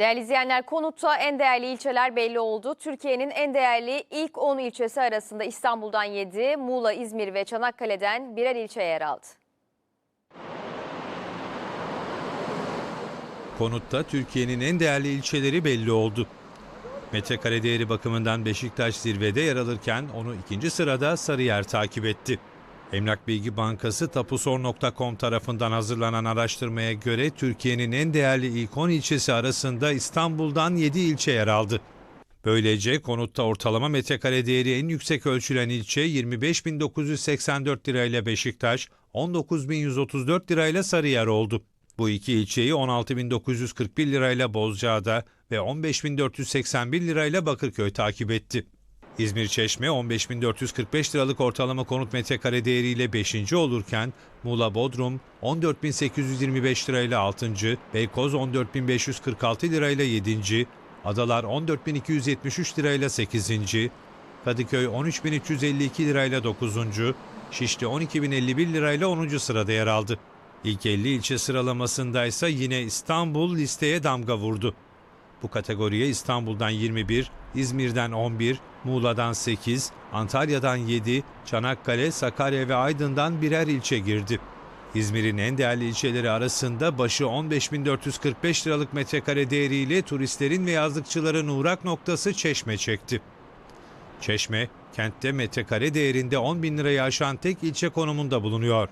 Değerli izleyenler konutta en değerli ilçeler belli oldu. Türkiye'nin en değerli ilk 10 ilçesi arasında İstanbul'dan 7, Muğla, İzmir ve Çanakkale'den birer ilçe yer aldı. Konutta Türkiye'nin en değerli ilçeleri belli oldu. Metrekare değeri bakımından Beşiktaş zirvede yer alırken onu ikinci sırada Sarıyer takip etti. Emlak Bilgi Bankası tapusor.com tarafından hazırlanan araştırmaya göre Türkiye'nin en değerli ilk 10 ilçesi arasında İstanbul'dan 7 ilçe yer aldı. Böylece konutta ortalama metrekare değeri en yüksek ölçülen ilçe 25.984 lirayla Beşiktaş, 19.134 lirayla Sarıyer oldu. Bu iki ilçeyi 16.941 lirayla Bozcaada ve 15.481 lirayla Bakırköy takip etti. İzmir Çeşme 15.445 liralık ortalama konut metrekare değeriyle 5. olurken Muğla Bodrum 14.825 lirayla 6. Beykoz 14.546 lirayla 7. Adalar 14.273 lirayla 8. Kadıköy 13.352 lirayla 9. Şişli 12.051 lirayla 10. sırada yer aldı. İlk 50 ilçe sıralamasında ise yine İstanbul listeye damga vurdu. Bu kategoriye İstanbul'dan 21, İzmir'den 11, Muğla'dan 8, Antalya'dan 7, Çanakkale, Sakarya ve Aydın'dan birer ilçe girdi. İzmir'in en değerli ilçeleri arasında başı 15.445 liralık metrekare değeriyle turistlerin ve yazlıkçıların uğrak noktası Çeşme çekti. Çeşme, kentte metrekare değerinde 10 bin lirayı aşan tek ilçe konumunda bulunuyor.